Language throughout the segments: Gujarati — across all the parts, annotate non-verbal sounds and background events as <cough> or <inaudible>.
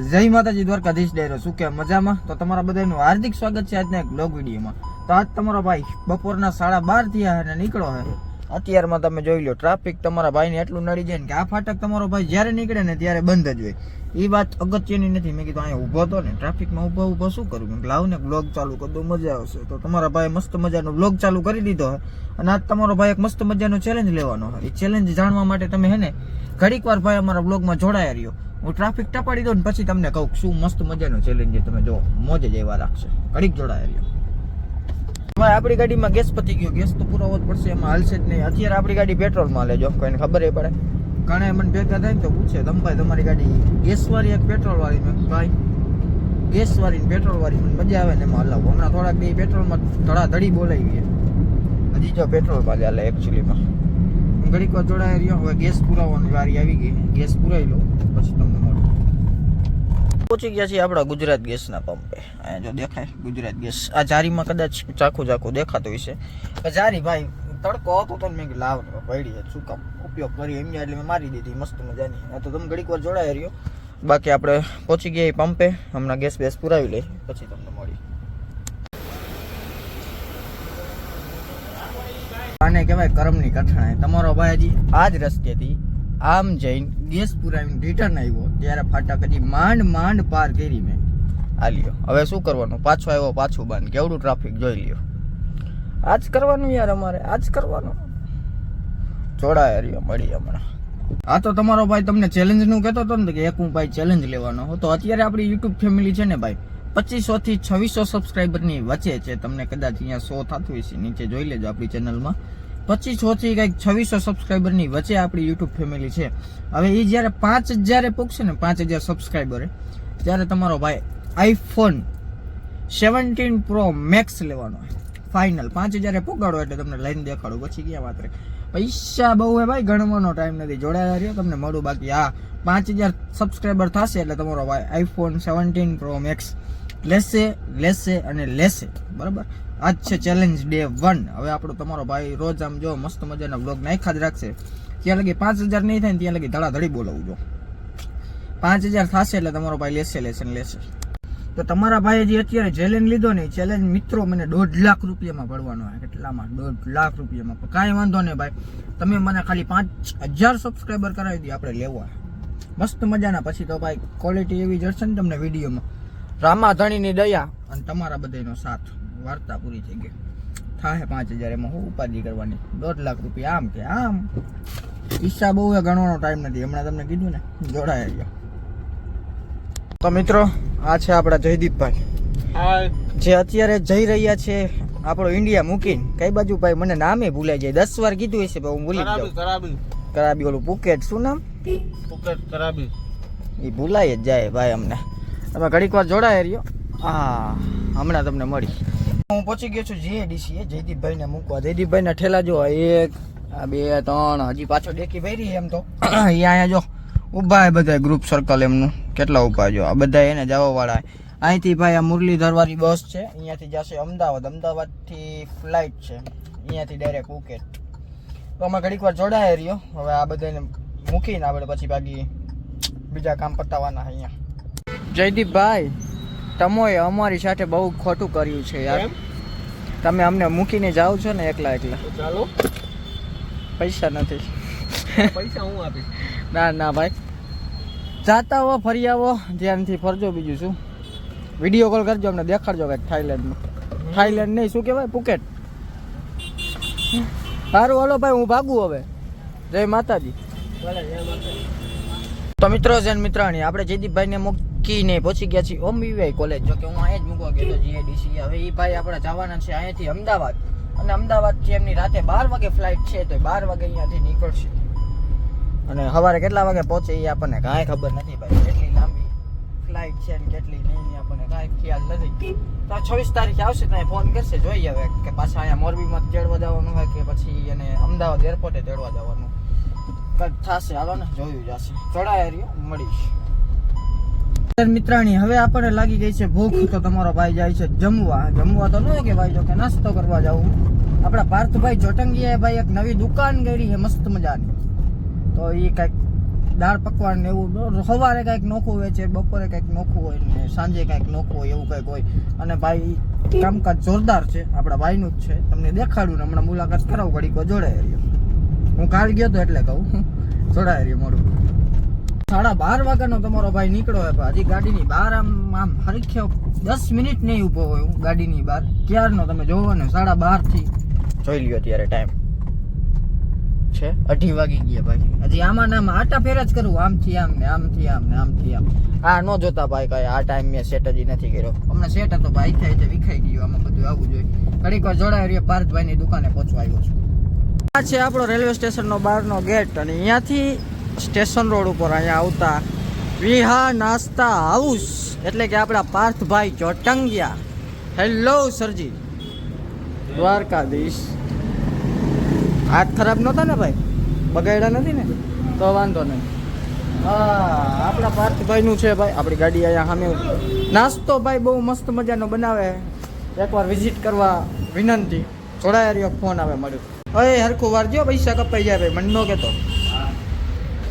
જય માતાજી, દ્વારકાધીશ ડેરો શું કે, મજામાં? તો તમારા બધાનું હાર્દિક સ્વાગત છે આજના એક બ્લોગ વિડીયોમાં. તો આજ તમારો ભાઈ બપોરના સાડા બાર થયા અને નીકળો હે. અત્યારમાં તમે જોઈ લો ટ્રાફિક તમારા ભાઈને એટલું નડી જાય ને કે આ ફાટક તમારો ભાઈ જ્યારે નીકળે ને ત્યારે બંધ જ હોય. એ વાત અગત્યની નથી. મેં કીધું, અહીંયા ઊભો હતો ને ટ્રાફિકમાં ઊભો ઊભો શું કરું? મેં લાવ ને બ્લોગ ચાલુ કરી મજા આવશે. તો તમારા ભાઈ મસ્ત મજાનો બ્લોગ ચાલુ કરી દીધો હે. અને આજ તમારો ભાઈ એક મસ્ત મજાનો ચેલેન્જ લેવાનો હોય એ ચેલેન્જ જાણવા માટે તમે હે ને ઘડીક વાર ભાઈ અમારા બ્લોગમાં જોડાયા રહ્યો. હું ટ્રાફિક ટપાડી દઉં ને પછી તમને કહું શું મસ્ત મજાનો ચેલેન્જ તમે જો મોજ જ એવા રાખશે. ઘડીક જોડાયા રહ્યો ભાઈ, આપણી ગાડીમાં ગેસ પતી ગયો. ગેસ તો પૂરો જ પડશે, એમાં હાલશે જ નહીં. અત્યારે આપણી ગાડી પેટ્રોલમાં લેજો કોઈને ખબર પડે. ઘણા મને ભેગા થાય ને તો પૂછે ભાઈ તમારી ગાડી ગેસવાળી એક પેટ્રોલવાળી મેં ભાઈ ગેસવાળી પેટ્રોલવાળી મને મજા આવે ને એમાં હલાવું હમણાં થોડાક દી પેટ્રોલમાં ધડા ધડી બોલાવી હજી જો પેટ્રોલ જ હાલે એકચ્યુઅલીમાં ઘડીક વાર જોડાઈ રહ્યો, હવે ગેસ પુરાવવાની વારી આવી ગઈ. ગેસ પુરાવી લો, પછી તમને મળું. પહોંચી ગયા છીએ આપણા ગુજરાત ગેસના પંપે. જો દેખાય, ગુજરાત ગેસ. આ જારીમાં કદાચ ચાખું ચાખું દેખાતું હશે જારી ભાઈ, તડકો હતો તો મેં લાવ પડી શું કામ ઉપયોગ કરી એમ એટલે મેં મારી દીધી, મસ્ત મજાની. આ તો તમે ઘડીક વાર જોડાઈ રહ્યો. બાકી આપણે પહોંચી ગયા એ પંપે. હમણાં ગેસ બેસ પુરાવી લઈ. પછી તમને મળી આને કહેવાય કર્મની કઠણાઈ તમારો ભાઈજી આ જ રસ્તેથી આમ જઈને ગેસ પુરાવીને રિટર્ન આવ્યો ત્યારે ફાટક હજી માંડ માંડ પાર કરી મેં. આ હવે શું કરવાનું? પાછો આવ્યો, પાછું બંધ. કેવડું ટ્રાફિક જોઈ લ્યો. આજ કરવાનું યાર અમારે, આજ કરવાનું. જોડાય રહ્યો, મળી હમણાં. આ તો તમારો ભાઈ તમને ચેલેન્જનું કહેતો હતો ને કે એક હું ભાઈ ચેલેન્જ લેવાનો હતો. અત્યારે આપણી યુટ્યુબ ફેમિલી છે ને ભાઈ, પચીસો થી છવ્વીસો સબસ્ક્રાઈબરની વચ્ચે છે. તમને કદાચ અહીંયા સો થતું હશે, નીચે જોઈ લેજો આપણી ચેનલમાં પચીસો થી કંઈક છવ્વીસો સબસ્ક્રાઈબરની વચ્ચે આપણી યુટ્યુબ ફેમિલી છે. હવે એ જ્યારે પાંચ હજારે પૂગશે ને પાંચ હજાર સબસ્ક્રાઈબરે ત્યારે તમારો ભાઈ આઈફોન સેવન્ટીન પ્રો મેક્સ લેવાનો ફાઇનલ પાંચ હજારે પોગાડો એટલે તમને લઈને દેખાડો. પછી ક્યાં વાત રહે? પૈસા બહુ હે ભાઈ, ગણવાનો ટાઈમ નથી. જોડાયા રહ્યો, તમને મળું. બાકી હા, પાંચ હજાર સબસ્ક્રાઈબર થશે એટલે તમારો ભાઈ આઈફોન સેવન્ટીન પ્રો મેક્સ લેશે લેશે અને લેશે. બરાબર? આજ છે ચેલેન્જ ડે વન હવે આપણો તમારો ભાઈ રોજ આમ જો મસ્ત મજાના બ્લોગ નાખ્યા જ રાખશે. ત્યાં લગી પાંચ હજાર નહીં થાય ત્યાં લગી ધડાધડી બોલાવું જો. પાંચ હજાર થશે એટલે તમારો ભાઈ લેશે લેશે ને લેશે. તો તમારા ભાઈએ જે અત્યારે ચેલેન્જ લીધો ને ચેલેન્જ મિત્રો મને દોઢ લાખ રૂપિયામાં ભરવાનો હોય કેટલામાં? દોઢ લાખ રૂપિયામાં. કાંઈ વાંધો નહીં ભાઈ. તમે મને ખાલી પાંચ હજાર સબસ્ક્રાઈબર કરાવી દો, આપણે લેવા. મસ્ત મજાના. પછી તો ભાઈ ક્વોલિટી એવી જશે ને તમને વિડીયોમાં. રામા ધણીની દયા અને તમારા બધાનો સાથ. વાર્તા પૂરી થઈ ગઈ. થાય પાંચ હજાર એમાં હું ઉપાધિ કરવાની? દોઢ લાખ રૂપિયા આમ કે આમ? હિસાબ બહુ ગણવાનો ટાઈમ નથી. હમણાં તમને કીધું ને જોડાયા ગયો તો મિત્રો આ છે આપણા જયદીપભાઈ. જે અત્યારે જઈ રહ્યા છે આપણો ઇન્ડિયા મૂકીને. કઈ બાજુ ભાઈ? મને નામે ભૂલાઈ જાય. દસ વાર કીધું હશે પણ હું ભૂલી કરાબી કરાબી ઓલું પુકેટ શું નામ? પુકેટ કરાબી એ ભૂલાય જ જાય ભાઈ અમને. તમે ઘડીક વાર જોડાય રહ્યો. હા. હમણાં તમને મળી. હું પહોંચી ગયો છું જીએડીસી જયદીપભાઈને મૂકવા. જયદીપભાઈના ઠેલા જો એક આ બે ત્રણ હજી પાછો ડેકી ભરી એમ તો. એ અહીંયા જો ઊભા બધા ગ્રુપ સર્કલ એમનું. કેટલા ઊભા જો આ બધા એને જવા વાળા અહીંથી ભાઈ આ મુરલીધરવાળી બસ છે. અહીંયાથી જશે અમદાવાદ. અમદાવાદથી ફ્લાઇટ છે. અહીંયાથી ડાયરેક્ટ ઉકેટ. તો અમે ઘડીક વાર જોડાયા રહ્યો. હવે આ બધાને મૂકીને આપણે પછી બાકી બીજા કામ પતાવવાના અહીંયા. જયદીપભાઈ તમોએ અમારી સાથે બહુ ખોટું કર્યું છે યાર? તમે અમને મૂકીને જાઓ છો ને એકલા એકલા. ચાલો. પૈસા નથી. પૈસા હું આપીશ? ના ના ભાઈ. જાતા હો ફરી આવો. ધ્યાનથી ફરજો બીજું શું. વીડિયો કોલ કરજો અમને દેખાડજો કંઈક થાઈલેન્ડનું. થાઈલેન્ડ નહીં શું કહેવાય? પુકેટ. સારું હાલો ભાઈ હું ભાગું હવે. જય માતાજી. તો મિત્રો જન મિત્રાણી આપણે જયદીપભાઈને મૂકીને પહોંચી ગયા છીએ ઓમ બીવાય કોલેજ જો કે હું અહીંયા જ મૂકવા ગયો હતો જીએડીસી હવે એ ભાઈ આપણે જવાના છે અહીંયાથી અમદાવાદ. અને અમદાવાદથી એમની રાતે બાર વાગે ફ્લાઇટ છે તો બાર વાગે અહીંયાથી નીકળશે. અને સવારે કેટલા વાગે પહોંચે એ આપણને કાંઈ ખબર નથી ભાઈ. કેટલી લાંબી ફ્લાઇટ છે ને કેટલી નહીં આપણને કાંઈ ખ્યાલ નથી. તો છવ્વીસ તારીખે આવશે તો ફોન કરશે જોઈએ હવે કે પાછા અહીંયા મોરબીમાં તેડવા જવાનું હોય કે પછી એને અમદાવાદ એરપોર્ટે તેડવા જવાનું. કંઈક થશે, હાલો ને, જોયું જશે ચડાય રહ્યો, મળીશ. મિત્રાણી, હવે આપણને લાગી ગઈ છે ભૂખ, તો તમારો ભાઈ જાય છે જમવા. જમવા તો ન કે ભાઈ જો કે નાસ્તો કરવા જવું આપણા પાર્થભાઈ ચોટંગીએ ભાઈ એક નવી દુકાન કરી છે, મસ્ત મજાની. તો એ કંઈક દાળ પકવાન ને એવું સવારે કાંઈક નોખું હોય છે, બપોરે કાંઈક નોખું હોય ને સાંજે કાંઈક નોખું હોય, એવું કંઈક હોય. અને ભાઈ કામકાજ જોરદાર છે, આપણા ભાઈનું જ છે. તમને દેખાડું ને, હમણાં મુલાકાત કરાવું, ઘડીક રહ્યો. હું કાલ ગયો તો એટલે કહું. <laughs> જોડાઈ રહ્યો મોડું. સાડા બાર વાગ્યાનો તમારો ભાઈ નીકળ્યો પણ હજી ગાડીની બહાર આમ આમ હરખ્યો દસ મિનિટ નહીં ઊભો હોય હું ગાડીની બહાર. ક્યારનો તમે જોવો ને સાડા બારથી. જોઈ લ્યો ત્યારે ટાઈમ છે? અઢી વાગી ગયા ભાઈ. હજી આમાં ને આમાં આટા ફેર જ કરું. આમથી આમ ને આમથી આમ ને આમથી આમ. આ ન જોતા ભાઈ કઈ. આ ટાઈમ મેં સેટ હજી નથી કર્યો. અમને સેટ હતો ભાઈ થાય છે વિખાઈ ગયો. આમાં બધું આવવું જોઈએ. ઘડીક વાર જોડાય રહીએ પાર્થભાઈની દુકાને પહોંચવા આવ્યો છું. આ છે આપણો રેલવે સ્ટેશનનો બહારનો ગેટ અને અહીંયાથી સ્ટેશન રોડ ઉપર અહીંયા આવતા વિહા નાસ્તા હાઉસ. એટલે કે આપણા પાર્થભાઈ ચોટંગિયા હેલો સરજી. દ્વારકાધીશ. હાથ ખરાબ નહોતા ને ભાઈ? બગાડ્યા નથી ને? તો વાંધો નહીં. હા, આપણા પાર્થભાઈનું છે ભાઈ. આપણી ગાડી અહીંયા સામે નાસ્તો ભાઈ બહુ મસ્ત મજાનો બનાવે. એકવાર વિઝિટ કરવા વિનંતી. રહ્યો, ફોન આવે મળ્યો. હવે હરખું વારજો, પૈસા કપાઈ જાય ભાઈ, મન નો એમ.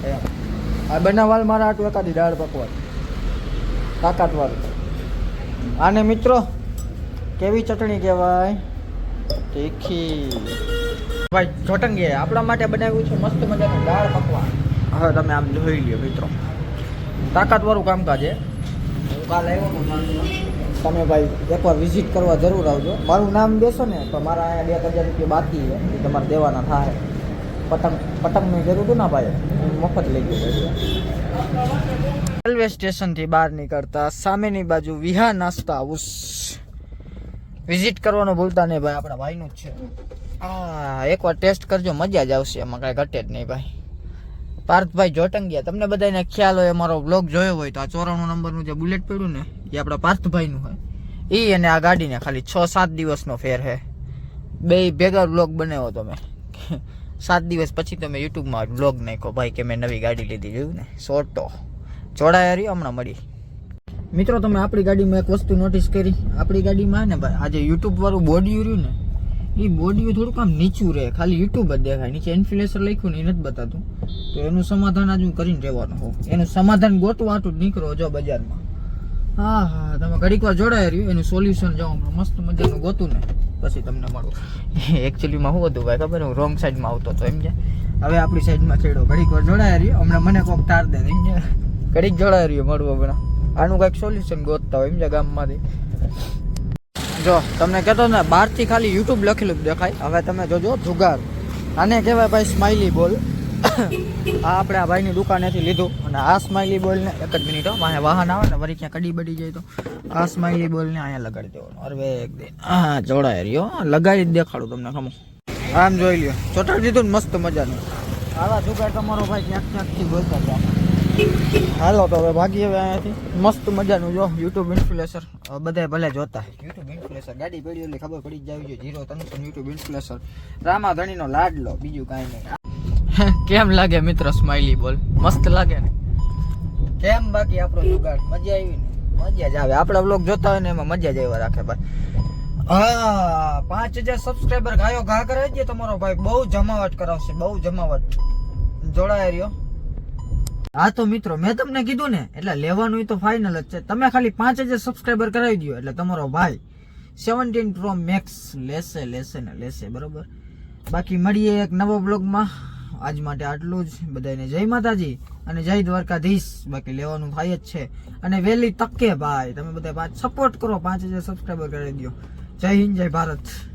આ બનાવાલ મારા આટલું એકાદી દાળ પકવાન. તાકાત વાળું. આને મિત્રો કેવી ચટણી કહેવાય? તીખી. ભાઈ જોટંગી આપણા માટે બનાવ્યું છે મસ્ત મજાનું દાળ પકવાન. હવે તમે આમ જોઈ લ્યો મિત્રો. તાકાત વાળું કામકાજ છે હું કાલ આવ્યો તમે ભાઈ એકવાર વિઝિટ કરવા જરૂર આવજો. મારું નામ દેશો ને તો મારા અહીંયા બે હજાર રૂપિયા બાકી છે એ તમારે દેવાના થાય. પતંગ પતંગની જરૂર હતું ને ભાઈ મફત લઈ ગયો રેલવે સ્ટેશનથી બહાર નીકળતા સામેની બાજુ વિહા નાસ્તા હાઉસ. વિઝિટ કરવાનું ભૂલતા નહીં ભાઈ, આપણા ભાઈનું જ છે. હા એકવાર ટેસ્ટ કરજો, મજા જ આવશે, એમાં કાંઈ ઘટે જ નહીં ભાઈ. પાર્થભાઈ જોટંગિયા, તમને બધાને ખ્યાલ હોય, અમારો બ્લોગ જોયો હોય, તો આ ચોરાણું નંબરનું જે બુલેટ પડ્યું ને, એ આપણા પાર્થભાઈનું હોય. એ અને આ ગાડીને ખાલી છ સાત દિવસનો ફેર છે બે ભેગા બ્લોગ બનાવ્યો તમે. સાત દિવસ પછી તમે યુટ્યુબમાં બ્લોગ નાખ્યો. ભાઈ કે મેં નવી ગાડી લીધી, જોયું ને? સોટો. જોડાયા રહ્યો હમણાં મળી. મિત્રો, તમે આપણી ગાડીમાં એક વસ્તુ નોટિસ કરી. આપણી ગાડીમાં ને ભાઈ, આજે યુટ્યુબ વાળું બોડી રહ્યું ને એ બોડી થોડુંક આમ નીચું રહે. ખાલી યુટ્યુબ જ દેખાય. નીચે ઇન્ફ્લુએન્સર લખ્યું ને એ નથી બતાતું. તો એનું સમાધાન આજે હું કરીને રહેવાનું હોઉં એનું સમાધાન ગોતવા આટું જ નીકળો જો બજારમાં. હા હા, તમે ઘડીક વાર જોડાયા રહ્યું. એનું સોલ્યુશન જાઓ. મસ્ત મજાનું ગોતું ને. પછી તમને મળું. એકચ્યુઅલીમાં શું હતું ભાઈ, ખબર? હું રોંગ સાઈડમાં આવતો હતો, એમ છે? હવે આપણી સાઈડમાં છેડો. ઘડીક વાર જોડાય રહ્યો. હમણાં મને કોક તાર દે, એમ છે? ઘડીક જોડાય રહ્યો મળવું હમણાં આનું કંઈક સોલ્યુશન ગોતતા હોય, એમ છે, ગામમાંથી. જો, તમને કહેતો ને, બહારથી ખાલી યુટ્યુબ લખેલું દેખાય. હવે તમે જોજો, જુગાર. આને કહેવાય ભાઈ સ્માઇલી બોલ આ આપણે આ ભાઈની દુકાનેથી લીધું અને આ સ્માઇલી બોલને એક જ મિનિટ વાહે વાહન આવે ને વળી ક્યાં કડી બડી જાય તો. આ સ્માઇલી બોલને અહીંયા લગાડી દેવાનો અરે એક દે. હા જોડાય રહ્યો લગાડી જ દેખાડું તમને ખમો. આમ જોઈ લ્યો, ચોટાડી દીધું ને મસ્ત મજાનું. આવા જુગાડ તમારો ભાઈ ક્યાંક ક્યાંકથી બોલતા હતા હાલો તો હવે ભાગી હવે અહીંયાથી. મસ્ત મજાનું જો યુટ્યુબ ઇન્ફ્લુએન્સર બધા ભલે જોતા યુટ્યુબ ઇન્ફ્લુએન્સર ગાડી પડી એટલે ખબર પડી જ જાવી જોઈએ જીરો ત્રણસો યુટ્યુબ ઇન્ફ્લુએન્સર રામા ધણીનો લાડલો, બીજું કાંઈ નહીં. <laughs> કેમ લાગે મિત્ર સ્માઈલી બોલ? મસ્ત લાગે ને? કેમ બાકી આપણો જુગાડ? મજા આવી ને? મજા જ આવે. આપણા બ્લોગ જોતા હોય ને એમાં મજા જ આવ્યા રાખે ભાઈ. હા, પાંચ હજાર સબસ્ક્રાઈબર ગાયો ઘા કરે છે તમારો ભાઈ. બહુ જમાવટ કરાવશે, બહુ જમાવટ. જોડાય રહ્યો. હા તો મિત્રો, મેં તમને કીધું ને, એટલે લેવાનું તો ફાઇનલ જ છે. તમે ખાલી પાંચ હજાર સબસ્ક્રાઈબર કરાવી દો એટલે તમારો ભાઈ સેવન્ટીન પ્રો મેક્સ લેશે લેશે ને, લેશે, બરોબર? બાકી મળીએ એક નવો બ્લોગમાં આજ માટે આટલું જ. બધાને જય માતાજી અને જય દ્વારકાધીશ. બાકી લેવાનું થાય જ છે. અને વહેલી તકે ભાઈ, તમે બધા પાંચ સપોર્ટ કરો, પાંચ હજાર સબસ્ક્રાઈબર કરી દો. જય હિન્દ, જય ભારત.